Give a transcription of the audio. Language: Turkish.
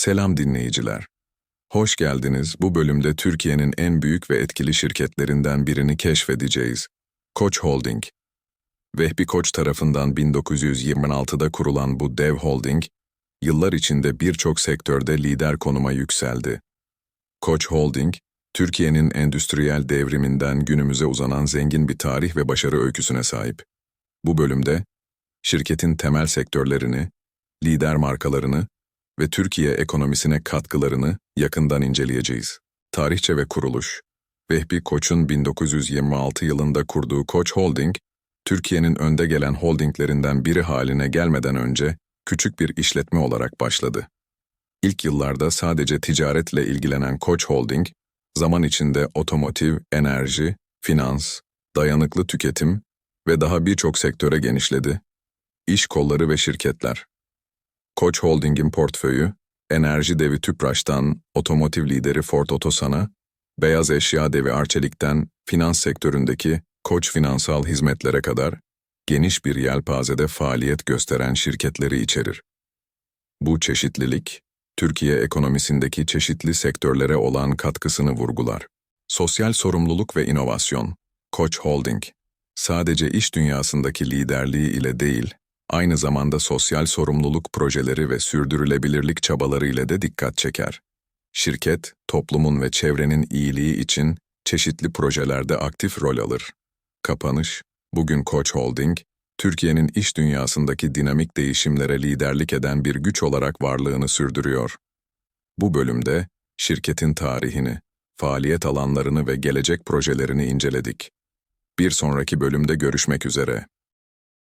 Selam dinleyiciler. Hoş geldiniz. Bu bölümde Türkiye'nin en büyük ve etkili şirketlerinden birini keşfedeceğiz. Koç Holding. Vehbi Koç tarafından 1926'da kurulan bu dev holding, yıllar içinde birçok sektörde lider konuma yükseldi. Koç Holding, Türkiye'nin endüstriyel devriminden günümüze uzanan zengin bir tarih ve başarı öyküsüne sahip. Bu bölümde, şirketin temel sektörlerini, lider markalarını ve Türkiye ekonomisine katkılarını yakından inceleyeceğiz. Tarihçe ve kuruluş Vehbi Koç'un 1926 yılında kurduğu Koç Holding, Türkiye'nin önde gelen holdinglerinden biri haline gelmeden önce küçük bir işletme olarak başladı. İlk yıllarda sadece ticaretle ilgilenen Koç Holding, zaman içinde otomotiv, enerji, finans, dayanıklı tüketim ve daha birçok sektöre genişledi. İş kolları ve şirketler Koç Holding'in portföyü, enerji devi Tüpraş'tan otomotiv lideri Ford Otosan'a, beyaz eşya devi Arçelik'ten finans sektöründeki Koç Finansal Hizmetlere kadar geniş bir yelpazede faaliyet gösteren şirketleri içerir. Bu çeşitlilik, Türkiye ekonomisindeki çeşitli sektörlere olan katkısını vurgular. Sosyal sorumluluk ve inovasyon, Koç Holding, sadece iş dünyasındaki liderliği ile değil, aynı zamanda sosyal sorumluluk projeleri ve sürdürülebilirlik çabaları ile de dikkat çeker. Şirket, toplumun ve çevrenin iyiliği için çeşitli projelerde aktif rol alır. Kapanış, bugün Koç Holding, Türkiye'nin iş dünyasındaki dinamik değişimlere liderlik eden bir güç olarak varlığını sürdürüyor. Bu bölümde şirketin tarihini, faaliyet alanlarını ve gelecek projelerini inceledik. Bir sonraki bölümde görüşmek üzere.